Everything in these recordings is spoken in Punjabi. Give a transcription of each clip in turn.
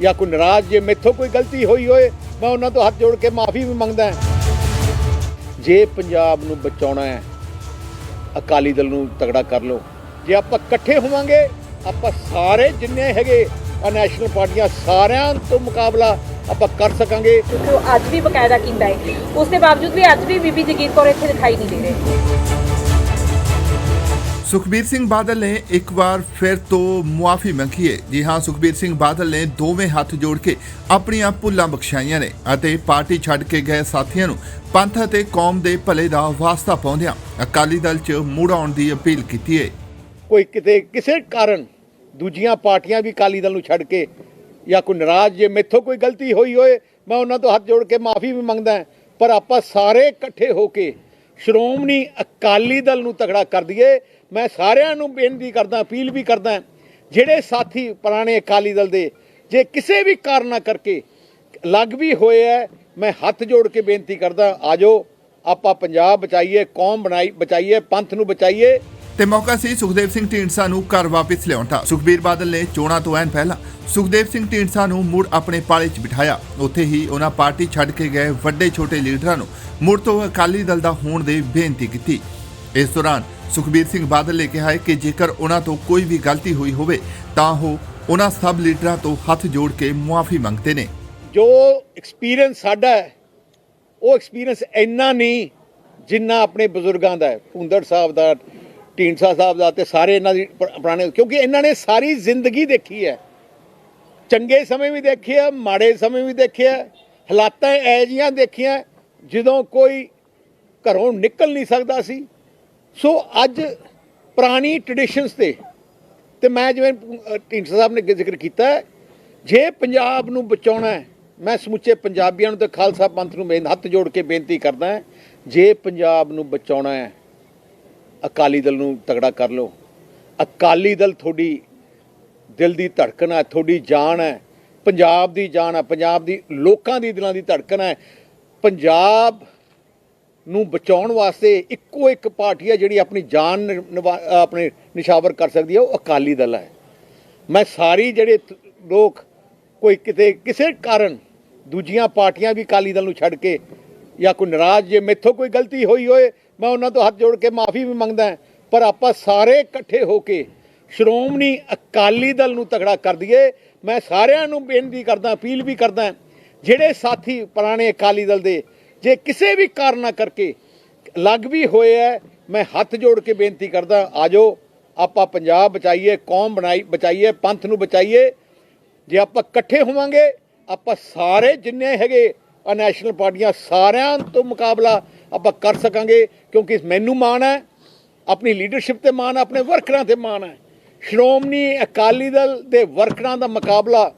ਜਾਂ ਕੋਈ ਨਾਰਾਜ਼ ਜੇ ਮੈਥੋਂ ਕੋਈ ਗਲਤੀ ਹੋਈ ਹੋਏ, ਮੈਂ ਉਹਨਾਂ ਤੋਂ ਹੱਥ ਜੋੜ ਕੇ ਮਾਫੀ ਵੀ ਮੰਗਦਾ ਜੇ ਪੰਜਾਬ ਨੂੰ ਬਚਾਉਣਾ ਹੈ, ਅਕਾਲੀ ਦਲ ਨੂੰ ਤਗੜਾ ਕਰ ਲਓ। ਜੇ ਆਪਾਂ ਇਕੱਠੇ ਹੋਵਾਂਗੇ, ਆਪਾਂ ਸਾਰੇ ਜਿੰਨੇ ਹੈਗੇ ਆ ਨੈਸ਼ਨਲ ਪਾਰਟੀਆਂ, ਸਾਰਿਆਂ ਤੋਂ ਮੁਕਾਬਲਾ ਆਪਾਂ ਕਰ ਸਕਾਂਗੇ। ਕਿਉਂਕਿ ਉਹ ਅੱਜ ਵੀ ਬਕਾਇਦਾ ਕੀਤਾ ਹੈ। ਉਸ ਦੇ ਬਾਵਜੂਦ ਵੀ ਅੱਜ ਵੀ ਬੀਬੀ ਜਗੀਰ ਕੌਰ ਇੱਥੇ ਦਿਖਾਈ ਨਹੀਂ ਦੇ ਰਹੇ। ਸੁਖਬੀਰ ਸਿੰਘ ਬਾਦਲ ਨੇ ਇੱਕ ਵਾਰ ਫਿਰ ਤੋਂ ਮੁਆਫੀ ਮੰਗੀ ਹੈ। ਜੀ ਹਾਂ, ਸੁਖਬੀਰ ਸਿੰਘ ਬਾਦਲ ਨੇ ਦੋਵੇਂ ਹੱਥ ਜੋੜ ਕੇ ਆਪਣੀਆਂ ਭੁੱਲਾਂ ਬਖਸ਼ਾਈਆਂ ਨੇ ਅਤੇ ਪਾਰਟੀ ਛੱਡ ਕੇ ਗਏ ਸਾਥੀਆਂ ਨੂੰ ਪੰਥ ਅਤੇ ਕੌਮ ਦੇ ਭਲੇ ਦਾ ਵਾਸਤਾ ਪਾਉਂਦਿਆਂ ਅਕਾਲੀ ਦਲ 'ਚ ਮੁੜ ਆਉਣ ਦੀ ਅਪੀਲ ਕੀਤੀ ਹੈ। ਕੋਈ ਕਿਤੇ, ਕਿਸੇ ਕਾਰਨ ਦੂਜੀਆਂ ਪਾਰਟੀਆਂ ਵੀ ਅਕਾਲੀ ਦਲ ਨੂੰ ਛੱਡ ਕੇ ਜਾਂ ਕੋਈ ਨਾਰਾਜ਼ ਜੇ ਮੈਥੋਂ ਕੋਈ ਗਲਤੀ ਹੋਈ ਹੋਏ, ਮੈਂ ਉਹਨਾਂ ਤੋਂ ਹੱਥ ਜੋੜ ਕੇ ਮਾਫੀ ਵੀ ਮੰਗਦਾ ਪਰ ਆਪਾਂ ਸਾਰੇ ਇਕੱਠੇ ਹੋ ਕੇ ਸ਼੍ਰੋਮਣੀ ਅਕਾਲੀ ਦਲ ਨੂੰ ਤਗੜਾ ਕਰ ਦਈਏ। ਮੈਂ ਸਾਰਿਆਂ ਨੂੰ ਬੇਨਤੀ ਕਰਦਾ, ਅਪੀਲ ਵੀ ਕਰਦਾ, ਜਿਹੜੇ ਸਾਥੀ ਪੁਰਾਣੇ ਅਕਾਲੀ ਦਲ ਦੇ, ਜੇ ਕਿਸੇ ਵੀ ਕਾਰਨਾ ਕਰਕੇ ਲੱਗ ਵੀ ਹੋਏ ਹੈ ਮੈਂ ਹੱਥ ਜੋੜ ਕੇ ਬੇਨਤੀ ਕਰਦਾ, ਆਜੋ, ਆਪਾਂ ਪੰਜਾਬ ਬਚਾਈਏ, ਕੌਮ ਬਣਾਈ, ਬਚਾਈਏ, ਪੰਥ ਨੂੰ ਬਚਾਈਏ। ਤੇ ਮੌਕਾ ਸੀ ਸੁਖਦੇਵ ਸਿੰਘ ਢੀਂਡਸਾ ਨੂੰ ਘਰ ਵਾਪਸ ਲਿਆਉਣ ਦਾ। ਸੁਖਬੀਰ ਬਾਦਲ ਨੇ ਚੋਣਾਂ ਤੋਂ ਐਨ ਪਹਿਲਾਂ ਸੁਖਦੇਵ ਸਿੰਘ ਢੀਂਡਸਾ ਨੂੰ ਮੁੜ ਆਪਣੇ ਪਾਲੇ 'ਚ ਬਿਠਾਇਆ। ਉੱਥੇ ਹੀ ਉਹਨਾਂ ਪਾਰਟੀ ਛੱਡ ਕੇ ਗਏ ਵੱਡੇ ਛੋਟੇ ਲੀਡਰਾਂ ਨੂੰ, ਮੁੜ ਤੋਂ ਅਕਾਲੀ ਦਲ ਦਾ ਹੋਣ ਦੀ ਬੇਨਤੀ ਕੀਤੀ। ਇਸ ਦੌਰਾਨ ਸੁਖਬੀਰ ਸਿੰਘ ਬਾਦਲ ਨੇ ਕਿਹਾ ਹੈ ਕਿ ਜੇਕਰ ਉਹਨਾਂ ਤੋਂ ਕੋਈ ਵੀ ਗਲਤੀ ਹੋਈ ਹੋਵੇ, ਤਾਂ ਉਹ ਉਹਨਾਂ ਸਭ ਲੀਡਰਾਂ ਤੋਂ ਹੱਥ ਜੋੜ ਕੇ ਮੁਆਫੀ ਮੰਗਦੇ ਨੇ। ਜੋ ਐਕਸਪੀਰੀਅੰਸ ਸਾਡਾ ਹੈ, ਉਹ ਐਕਸਪੀਰੀਅੰਸ ਇੰਨਾ ਨਹੀਂ ਜਿੰਨਾ ਆਪਣੇ ਬਜ਼ੁਰਗਾਂ ਦਾ ਹੈ। ਭੁੰਦੜ ਸਾਹਿਬ ਦਾ, ਢੀਂਡਸਾ ਸਾਹਿਬ ਦਾ ਤੇ ਸਾਰੇ ਇਹਨਾਂ ਦੀ ਪੁਰਾਣੇ, ਕਿਉਂਕਿ ਇਹਨਾਂ ਨੇ ਸਾਰੀ ਜ਼ਿੰਦਗੀ ਦੇਖੀ ਹੈ। ਚੰਗੇ ਸਮੇਂ ਵੀ ਦੇਖੇ ਆ, ਮਾੜੇ ਸਮੇਂ ਵੀ ਦੇਖਿਆ ਹਾਲਾਤਾਂ ਐ ਜੀਆਂ ਦੇਖੀਆਂ, ਜਦੋਂ ਕੋਈ ਘਰੋਂ ਨਿਕਲ ਨਹੀਂ ਸਕਦਾ ਸੀ। ਸੋ ਅੱਜ ਪੁਰਾਣੀ ਟ੍ਰੈਡੀਸ਼ਨਸ ਤੇ ਤੇ ਮੈਂ ਜਿਵੇਂ ਅ, ਢੀਂਡਸਾ ਸਾਹਿਬ ਨੇ ਜ਼ਿਕਰ ਕੀਤਾ ਜੇ ਪੰਜਾਬ ਨੂੰ ਬਚਾਉਣਾ ਹੈ ਮੈਂ ਸਮੁੱਚੇ ਪੰਜਾਬੀਆਂ ਨੂੰ ਤੇ ਖਾਲਸਾ ਪੰਥ ਨੂੰ ਬੇਨ ਹੱਥ ਜੋੜ ਕੇ ਬੇਨਤੀ ਕਰਦਾ ਹਾਂ ਜੇ ਪੰਜਾਬ ਨੂੰ ਬਚਾਉਣਾ ਹੈ ਅਕਾਲੀ ਦਲ ਨੂੰ ਤਗੜਾ ਕਰ ਲਓ। ਅਕਾਲੀ ਦਲ ਤੁਹਾਡੀ ਦਿਲ ਦੀ ਧੜਕਣ ਹੈ ਤੁਹਾਡੀ ਜਾਨ ਹੈ ਪੰਜਾਬ ਦੀ ਜਾਨ ਹੈ ਪੰਜਾਬ ਦੀ ਲੋਕਾਂ ਦੀ ਦਿਲਾਂ ਦੀ ਧੜਕਣ ਹੈ। ਪੰਜਾਬ ਨੂੰ ਬਚਾਉਣ ਵਾਸਤੇ ਇੱਕੋ ਇੱਕ ਪਾਰਟੀ ਹੈ ਜਿਹੜੀ ਆਪਣੀ ਜਾਨ ਨਿ- ਆਪਣੇ ਨਿਸ਼ਾਵਰ ਕਰ ਸਕਦੀ ਹੈ ਉਹ ਅਕਾਲੀ ਦਲ ਹੈ ਮੈਂ ਸਾਰੀ ਜਿਹੜੇ ਲੋਕ ਕੋਈ ਕਿਤੇ, ਕਿਸੇ ਕਾਰਨ ਦੂਜੀਆਂ ਪਾਰਟੀਆਂ ਵੀ ਅਕਾਲੀ ਦਲ ਨੂੰ ਛੱਡ ਕੇ ਜਾਂ ਕੋਈ ਨਾਰਾਜ਼ ਜੇ ਮੇਥੋਂ ਕੋਈ ਗਲਤੀ ਹੋਈ ਹੋਏ, ਮੈਂ ਉਹਨਾਂ ਤੋਂ ਹੱਥ ਜੋੜ ਕੇ ਮਾਫੀ ਵੀ ਮੰਗਦਾ ਪਰ ਆਪਾਂ ਸਾਰੇ ਇਕੱਠੇ ਹੋ ਕੇ ਸ਼੍ਰੋਮਣੀ ਅਕਾਲੀ ਦਲ ਨੂੰ ਤਗੜਾ ਕਰ ਦਈਏ। ਮੈਂ ਸਾਰਿਆਂ ਨੂੰ ਬੇਨਤੀ ਕਰਦਾ, ਅਪੀਲ ਵੀ ਕਰਦਾ, ਜਿਹੜੇ ਸਾਥੀ ਪੁਰਾਣੇ ਅਕਾਲੀ ਦਲ ਦੇ ਜੇ ਕਿਸੇ ਵੀ ਕਾਰਨਾ ਕਰਕੇ ਲੱਗ ਵੀ ਹੋਏ ਹੈ ਮੈਂ ਹੱਥ ਜੋੜ ਕੇ ਬੇਨਤੀ ਕਰਦਾ, ਆਜੋ, ਆਪਾਂ ਪੰਜਾਬ ਬਚਾਈਏ, ਕੌਮ ਬਣਾਈ, ਬਚਾਈਏ, ਪੰਥ ਨੂੰ ਬਚਾਈਏ। ਜੇ ਆਪਾਂ ਇਕੱਠੇ ਹੋਵਾਂਗੇ, ਆਪਾਂ ਸਾਰੇ ਜਿੰਨੇ ਹੈਗੇ ਆ ਨੈਸ਼ਨਲ ਪਾਰਟੀਆਂ, ਸਾਰਿਆਂ ਤੋਂ ਮੁਕਾਬਲਾ ਆਪਾਂ ਕਰ ਸਕਾਂਗੇ, ਕਿਉਂਕਿ ਮੈਨੂੰ ਮਾਣ ਹੈ ਆਪਣੀ ਲੀਡਰਸ਼ਿਪ ਤੇ ਮਾਣ ਹੈ ਆਪਣੇ ਵਰਕਰਾਂ ਤੇ ਮਾਣ ਹੈ ਸ਼੍ਰੋਮਣੀ ਅਕਾਲੀ ਦਲ ਦੇ ਵਰਕਰਾਂ ਦਾ ਮੁਕਾਬਲਾ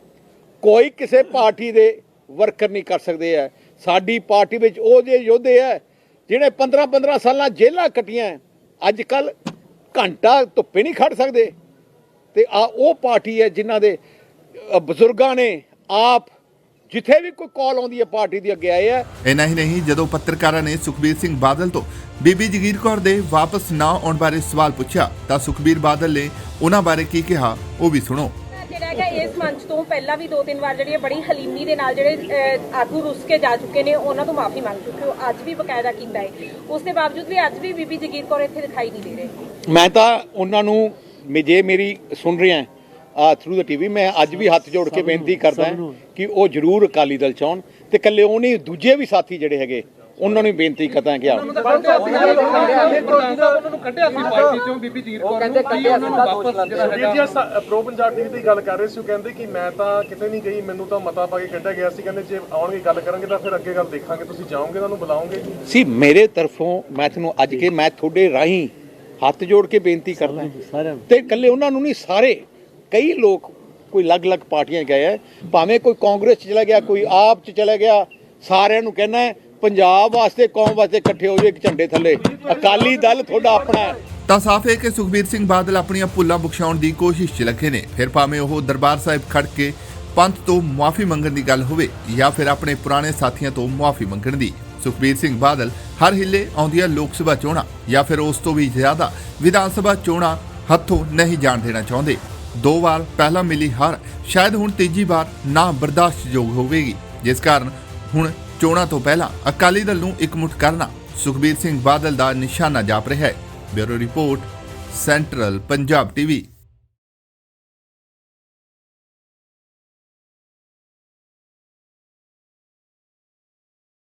ਕੋਈ ਕਿਸੇ ਪਾਰਟੀ ਦੇ ਵਰਕਰ ਨਹੀਂ ਕਰ ਸਕਦੇ ਹੈ ਸਾਡੀ ਪਾਰਟੀ ਵਿੱਚ ਉਹ ਜੇ ਯੋਧੇ ਹੈ ਜਿਹੜੇ 15 15 ਸਾਲਾਂ ਜੇਲ੍ਹਾਂ ਕੱਟੀਆਂ ਅੱਜ ਕੱਲ ਘੰਟਾ ਧੁੱਪੇ ਨਹੀਂ ਖੜ ਸਕਦੇ। ਤੇ ਆ ਉਹ ਪਾਰਟੀ ਹੈ ਜਿਨ੍ਹਾਂ ਦੇ ਬਜ਼ੁਰਗਾਂ ਨੇ ਆਪ ਜਿੱਥੇ ਵੀ ਕੋਈ ਕਾਲ ਆਉਂਦੀ ਹੈ ਪਾਰਟੀ ਦੀ ਅੱਗੇ ਆਏ ਆ ਇੰਨਾ ਹੀ ਨਹੀਂ, ਜਦੋਂ ਪੱਤਰਕਾਰਾਂ ਨੇ ਸੁਖਬੀਰ ਸਿੰਘ ਬਾਦਲ ਤੋਂ ਬੀਬੀ ਜਗੀਰ ਕੌਰ ਦੇ ਵਾਪਸ ਨਾ ਆਉਣ ਬਾਰੇ ਸਵਾਲ ਪੁੱਛਿਆ, ਤਾਂ ਸੁਖਬੀਰ ਬਾਦਲ ਨੇ ਉਹਨਾਂ ਬਾਰੇ ਕੀ ਕਿਹਾ, ਉਹ ਵੀ ਸੁਣੋ। ਹੈਗਾ ਇਸ ਮੰਚ ਤੋਂ ਪਹਿਲਾਂ ਵੀ ਦੋ ਤਿੰਨ ਵਾਰ ਜਿਹੜੀ ਬੜੀ ਹਲੀਮੀ ਦੇ ਨਾਲ ਜਿਹੜੇ ਆਗੂ ਰੁੱਸ ਕੇ ਜਾ ਚੁੱਕੇ ਨੇ ਉਹਨਾਂ ਤੋਂ ਮਾਫੀ ਮੰਗ ਚੁੱਕੇ ਹੋ। ਅੱਜ ਵੀ ਬਕਾਇਦਾ ਕੀਤਾ ਹੈ। ਉਸ ਦੇ ਬਾਵਜੂਦ ਵੀ ਅੱਜ ਵੀ ਬੀਬੀ ਜਗੀਰ ਕੌਰ ਇੱਥੇ ਦਿਖਾਈ ਨਹੀਂ ਦੇ ਰਹੇ। ਮੈਂ ਤਾਂ ਉਹਨਾਂ ਨੂੰ ਜੇ ਮੇਰੀ ਸੁਣ ਰਹੇ ਆ ਥਰੂ ਦਾ ਟੀਵੀ ਮੈਂ ਅੱਜ ਵੀ ਹੱਥ ਜੋੜ ਕੇ ਬੇਨਤੀ ਕਰਦਾ ਕਿ ਉਹ ਜ਼ਰੂਰ ਅਕਾਲੀ ਦਲ ਚਾਹਣ ਤੇ ਇਕੱਲੇ ਉਹ ਨਹੀਂ ਦੂਜੇ ਵੀ ਸਾਥੀ ਜਿਹੜੇ ਹੈਗੇ ਉਹਨਾਂ ਨੂੰ ਬੇਨਤੀ ਕਰਦਾ ਕਿ ਆਓ। ਉਹਨਾਂ ਨੂੰ ਕੱਢਿਆ ਸੀ। ਪਾਰਟੀ ਚੋਂ ਬੀਬੀ ਜੀਰ ਕੌਰ ਨੂੰ। ਕੀ ਉਹਨਾਂ ਨੂੰ ਵਾਪਸ ਜਿਹੜਾ ਵੀਰ ਜੀ ਅਸਾਂ ਪ੍ਰੋ ਪੰਜਾਬ ਟੀਵੀ ਦੀ ਗੱਲ ਕਰ ਰਹੇ ਸੀ ਉਹ ਕਹਿੰਦੇ ਕਿ ਮੈਂ ਤਾਂ ਕਿਤੇ ਨਹੀਂ ਗਈ ਮੈਨੂੰ ਤਾਂ ਮਤਾ ਪਾ ਕੇ ਕੱਢਿਆ ਗਿਆ ਸੀ। ਕਹਿੰਦੇ ਜੇ ਆਉਣਗੇ ਗੱਲ ਕਰਾਂਗੇ ਤਾਂ ਫਿਰ ਅੱਗੇ ਗੱਲ ਦੇਖਾਂਗੇ ਤੁਸੀਂ ਜਾਓਗੇ ਉਹਨਾਂ ਨੂੰ ਬੁਲਾਓਗੇ। ਸੀ ਮੇਰੇ ਤਰਫੋਂ ਮੈਂ ਤੁਹਾਨੂੰ ਅੱਜ ਕੇ ਮੈਂ ਤੁਹਾਡੇ ਰਾਹੀਂ ਹੱਥ ਜੋੜ ਕੇ ਬੇਨਤੀ ਕਰਦਾ ਤੇ ਇਕੱਲੇ ਉਹਨਾਂ ਨੂੰ ਨਹੀਂ ਸਾਰੇ। ਕਈ ਲੋਕ ਕੋਈ ਅਲੱਗ-ਅਲੱਗ ਪਾਰਟੀਆਂ ਗਏ ਹੈ ਭਾਵੇਂ ਕੋਈ ਕਾਂਗਰਸ 'ਚ ਚਲਾ ਗਿਆ ਕੋਈ ਆਪ 'ਚ ਚਲਾ ਗਿਆ ਸਾਰਿਆਂ ਨੂੰ ਕਹਿਣਾ ਹੈ ਪੰਜਾਬ ਵਾਸਤੇ, ਕੌਮ ਵਾਸਤੇ ਇਕੱਠੇ ਹੋ ਜਾਓ ਇੱਕ ਝੰਡੇ ਥੱਲੇ। ਅਕਾਲੀ ਦਲ ਤੁਹਾਡਾ ਆਪਣਾ ਹੈ। ਤਾਂ ਸਾਫ਼ ਹੈ ਕਿ ਸੁਖਬੀਰ ਸਿੰਘ ਬਾਦਲ ਆਪਣੀਆਂ ਭੁੱਲਾਂ ਬਖਸ਼ਾਉਣ ਦੀ ਕੋਸ਼ਿਸ਼ 'ਚ ਲੱਗੇ ਨੇ। ਫਿਰ ਭਾਵੇਂ ਉਹ ਦਰਬਾਰ ਸਾਹਿਬ ਖੜ ਕੇ ਪੰਥ ਤੋਂ ਮੁਆਫੀ ਮੰਗਣ ਦੀ ਗੱਲ ਹੋਵੇ ਜਾਂ ਫਿਰ ਆਪਣੇ ਪੁਰਾਣੇ ਸਾਥੀਆਂ ਤੋਂ ਮੁਆਫੀ ਮੰਗਣ ਦੀ। ਸੁਖਬੀਰ ਸਿੰਘ ਬਾਦਲ ਹਰ ਹਿੱਲੇ ਆਉਂਦੀਆਂ ਲੋਕ ਸਭਾ ਚੋਣਾਂ ਜਾਂ ਫਿਰ ਉਸ ਤੋਂ ਵੀ ਜ਼ਿਆਦਾ ਵਿਧਾਨ ਸਭਾ ਚੋਣਾਂ ਹੱਥੋਂ ਨਹੀਂ ਜਾਣ ਦੇਣਾ ਚਾਹੁੰਦੇ। ਦੋ ਵਾਰ ਪਹਿਲਾਂ ਮਿਲੀ ਹਾਰ, ਸ਼ਾਇਦ ਹੁਣ ਤੀਜੀ ਵਾਰ ਨਾ ਬਰਦਾਸ਼ਤਯੋਗ ਹੋਵੇਗੀ। ਜਿਸ ਕਾਰਨ ਹੁਣ ਚੋਣਾਂ ਤੋਂ ਪਹਿਲਾਂ ਅਕਾਲੀ ਦਲ ਨੂੰ ਇਕਮੁੱਠ ਕਰਨਾ ਸੁਖਬੀਰ ਸਿੰਘ ਬਾਦਲ ਦਾ ਨਿਸ਼ਾਨਾ ਜਾਪ ਰਿਹਾ ਹੈ। Bureau report, Central Punjab TV.